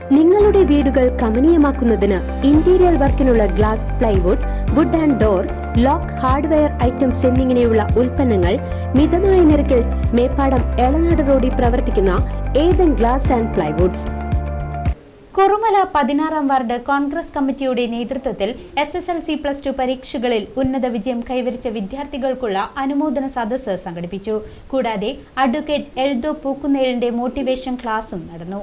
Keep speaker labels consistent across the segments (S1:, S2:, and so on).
S1: നിങ്ങളുടെ വീടുകൾ കമനീയമാക്കുന്നതിന് interior വർക്കിനുള്ള glass plywood wood and door lock hardware items എന്നിങ്ങനെയുള്ള ഉൽപ്പന്നങ്ങൾ മിതമായ നിരക്കിൽ മേപ്പാടം എളനാട് റോഡിൽ പ്രവർത്തിക്കുന്ന Ethan glass and plywoods
S2: Kurumala പതിനാറാം വാർഡ് കോൺഗ്രസ് കമ്മിറ്റിയുടെ നേതൃത്വത്തിൽ S S L C plus two പരീക്ഷകളിൽ ഉന്നത വിജയം കൈവരിച്ച വിദ്യാർത്ഥികൾക്കുള്ള അനുമോദന സദസ്സ് സംഘടിപ്പിച്ചു. കൂടാതെ അഡ്വക്കേറ്റ് എൽദോ പൂക്കുന്നേലിന്റെ മോട്ടിവേഷൻ ക്ലാസും നടന്നു.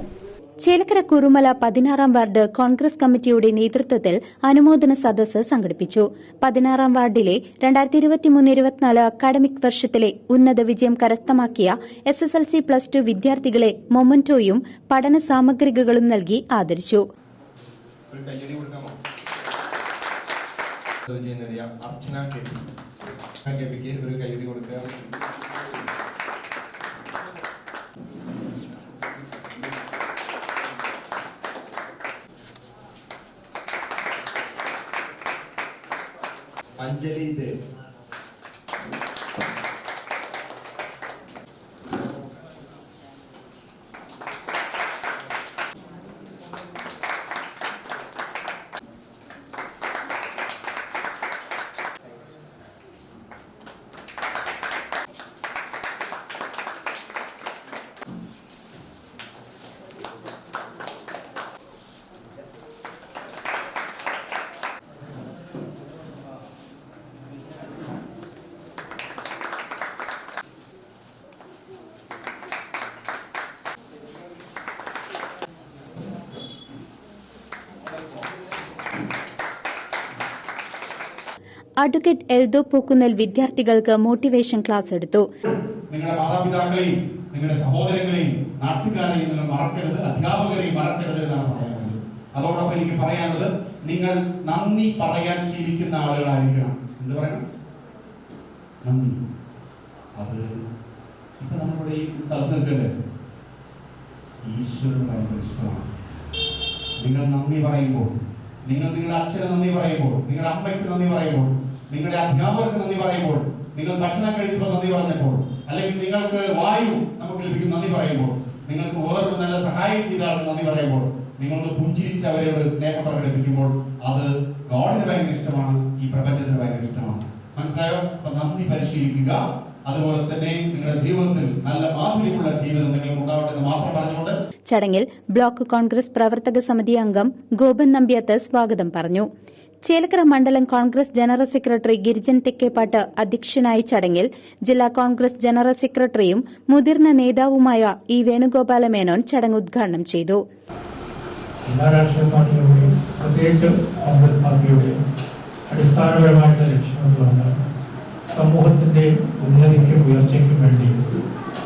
S2: ചേലക്കര കുറുമല പതിനാറാം വാർഡ് കോൺഗ്രസ് കമ്മിറ്റിയുടെ നേതൃത്വത്തിൽ അനുമോദന സദസ്സ് സംഘടിപ്പിച്ചു. പതിനാറാം വാർഡിലെ രണ്ടായിരത്തി അക്കാഡമിക് വർഷത്തിലെ ഉന്നത വിജയം കരസ്ഥമാക്കിയ S S L C plus two വിദ്യാർത്ഥികളെ മൊമന്റോയും പഠന സാമഗ്രികളും നൽകി ആദരിച്ചു.
S3: അർച്ചന ഒരു കൊടുക്കുക. അഞ്ജലി ദേവ്
S2: അഡ്വക്കേറ്റ് എൽദോ പൂക്കുന്നൽ വിദ്യാർത്ഥികൾക്ക് മോട്ടിവേഷൻ ക്ലാസ് എടുത്തു.
S4: നിങ്ങളുടെ മാതാപിതാക്കളെയും നിങ്ങളുടെ സഹോദരങ്ങളെയും നാട്ടുകാരെയും നിങ്ങൾ മറക്കരുത് അധ്യാപകരെയും മറക്കരുത് എന്നാണ് പറയാനുള്ളത് അതോടൊപ്പം എനിക്ക് പറയാനുള്ളത് നിങ്ങൾ നന്ദി പറയാൻ ശീലിക്കുന്ന ആളുകളായിരിക്കണം. എന്ത് പറയണം? നന്ദി. അത് ഇപ്പൊ നമ്മുടെ ഈ സ്ഥലത്ത് നിൽക്കല്ലേ? ഈശ്വരന് ഭയങ്കര ഇഷ്ടമാണ്. നിങ്ങൾ നന്ദി പറയുമ്പോൾ നിങ്ങൾ നിങ്ങളുടെ അച്ഛന് നന്ദി പറയുമ്പോൾ നിങ്ങളുടെ അമ്മയ്ക്ക് നന്ദി പറയുമ്പോൾ നിങ്ങളുടെ അധ്യാപകർക്ക് നന്ദി പറയുമ്പോൾ നിങ്ങൾ ഭക്ഷണം കഴിച്ചപ്പോൾ നന്ദി പറഞ്ഞപ്പോൾ അല്ലെങ്കിൽ നിങ്ങൾക്ക് വായു നമുക്ക് ലഭിക്കും നന്ദി പറയുമ്പോൾ നിങ്ങൾക്ക് വേറൊരു നല്ല സഹായം ചെയ്ത ആൾക്ക് നന്ദി പറയുമ്പോൾ നിങ്ങളൊന്ന് പുഞ്ചിരിച്ച് അവരോട് സ്നേഹം പ്രകടിപ്പിക്കുമ്പോൾ അത് ഗോഡിന് ഭയങ്കര ഇഷ്ടമാണ് ഈ പ്രപഞ്ചത്തിന് ഭയങ്കര ഇഷ്ടമാണ്. മനസ്സിലായോ? അപ്പൊ നന്ദി പരിശീലിക്കുക. അതുപോലെ തന്നെ നിങ്ങളുടെ ജീവിതത്തിൽ നല്ല മാധുര്യമുള്ള ജീവിതം നിങ്ങൾക്ക് ഉണ്ടാവട്ടെ എന്ന് മാത്രം പറഞ്ഞുകൊണ്ട്
S2: ചടങ്ങിൽ ബ്ലോക്ക് കോൺഗ്രസ് പ്രവർത്തക സമിതി അംഗം ഗോപൻ നമ്പ്യാത്ത് സ്വാഗതം പറഞ്ഞു. ചേലക്കര മണ്ഡലം കോൺഗ്രസ് ജനറൽ സെക്രട്ടറി ഗിരിജൻ തെക്കേപ്പാട്ട് അധ്യക്ഷനായ ചടങ്ങിൽ ജില്ലാ കോൺഗ്രസ് ജനറൽ സെക്രട്ടറിയും മുതിർന്ന നേതാവുമായ ഇ വേണുഗോപാല മേനോൻ ചടങ്ങ് ഉദ്ഘാടനം ചെയ്തു.
S5: എല്ലാ രാഷ്ട്രീയ പാർട്ടികളുടെയും കോൺഗ്രസ് പാർട്ടിയുടെയും അടിസ്ഥാനപരമായിട്ടുള്ള ലക്ഷ്യം സമൂഹത്തിന്റെ ഉന്നതിക്കും ഉയർച്ചയ്ക്കും വേണ്ടി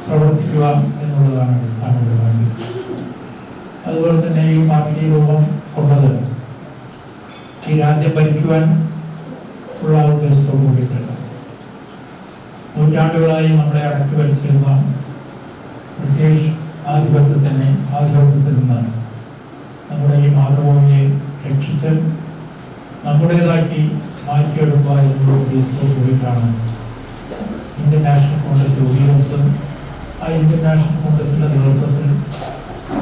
S5: പ്രവർത്തിക്കുക എന്നുള്ളതാണ് അടിസ്ഥാനപരമായ ലക്ഷ്യം അതുപോലെ തന്നെ ഈ പാർട്ടി രൂപം കൊണ്ടത് ഈ രാജ്യം ഭരിക്കുവാൻ ഉള്ള ഉദ്ദേശത്തോടു കൂടിയിട്ടുണ്ട് നൂറ്റാണ്ടുകളായി നമ്മളെ അടക്കി ഭരിച്ചിരുന്ന ബ്രിട്ടീഷ് ആധിപത്യത്തിനെ ആധിപത്യത്തിൽ നിന്നാണ് നമ്മുടെ ഈ മാതൃഭൂമിയെ രക്ഷിച്ച് നമ്മുടേതാക്കി മാറ്റിയെടുക്കുക എന്നുള്ള ഉദ്ദേശത്തോടു കൂടിയിട്ടാണ് ഇന്ത്യൻ നാഷണൽ കോൺഗ്രസ് രൂപീകരിച്ചത്. ആ ഇന്ത്യൻ നാഷണൽ കോൺഗ്രസിന്റെ നേതൃത്വത്തിൽ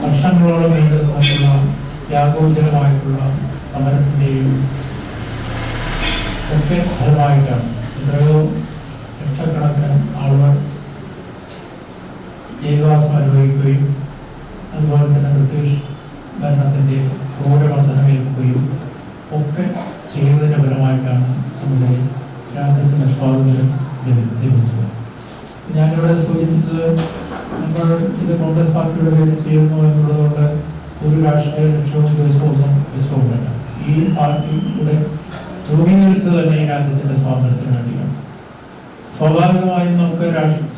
S5: വർഷങ്ങളോളം നീണ്ടു നിന്നിട്ടുള്ള ത്യാഗോചരമായിട്ടുള്ള സമരത്തിന്റെയും ഒക്കെ ഫലമായിട്ടാണ് എത്രയോ ലക്ഷക്കണക്കിന് ആളുകൾ ജയിൽവാസം അനുഭവിക്കുകയും അതുപോലെ തന്നെ ബ്രിട്ടീഷ് ഭരണത്തിന്റെ ക്രൂരമർദ്ദനമേൽക്കുകയും ഒക്കെ ചെയ്തതിന്റെ ഫലമായിട്ടാണ് നമ്മുടെ രാജ്യത്തിന് സ്വാതന്ത്ര്യം ലഭി- ലഭിച്ചത് ഞാനിവിടെ സൂചിപ്പിച്ചത് നമ്മൾ ഇത് കോൺഗ്രസ് പാർട്ടിയുടെ പേരിൽ ചെയ്യുന്നു എന്നുള്ളതുകൊണ്ട് ഒരു രാഷ്ട്രീയ ലക്ഷ്യവും ഉദ്ദേശവും ഒന്നും വിശ്വമില്ല. ഈ പാർട്ടിയുടെ രൂപീകരിച്ചത് തന്നെ ഈ രാജ്യത്തിന്റെ സ്വാതന്ത്ര്യത്തിന് വേണ്ടിയാണ്. സ്വാഭാവികമായും നമുക്ക്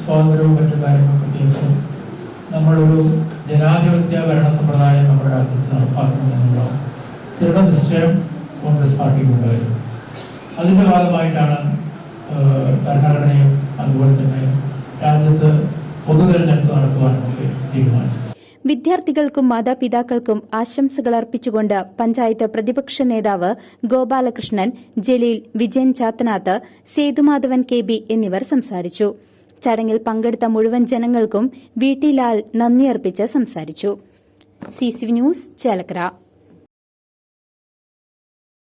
S5: സ്വാതന്ത്ര്യവും മറ്റു കാര്യങ്ങളും കിട്ടിയപ്പോൾ നമ്മളൊരു ജനാധിപത്യ ഭരണ സമ്പ്രദായം നമ്മുടെ രാജ്യത്ത് നടപ്പാക്കണം എന്നുള്ള ദൃഢനിശ്ചയം കോൺഗ്രസ് അതിന്റെ ഭാഗമായിട്ടാണ് ഭരണഘടനയും അതുപോലെ തന്നെ രാജ്യത്ത് പൊതു തെരഞ്ഞെടുപ്പ് നടത്തുവാനൊക്കെ തീരുമാനിച്ചത്.
S2: വിദ്യാർത്ഥികൾക്കും മാതാപിതാക്കൾക്കും ആശംസകൾ അർപ്പിച്ചുകൊണ്ട് പഞ്ചായത്ത് പ്രതിപക്ഷ നേതാവ് ഗോപാലകൃഷ്ണൻ ജലീൽ വിജയൻ ചാത്തനാത്ത് സേതുമാധവൻ കെ ബി എന്നിവർ സംസാരിച്ചു. ചടങ്ങിൽ പങ്കെടുത്ത മുഴുവൻ ജനങ്ങൾക്കും വി ടി ലാൽ നന്ദി അർപ്പിച്ച് സംസാരിച്ചു. C C news Chelakkara.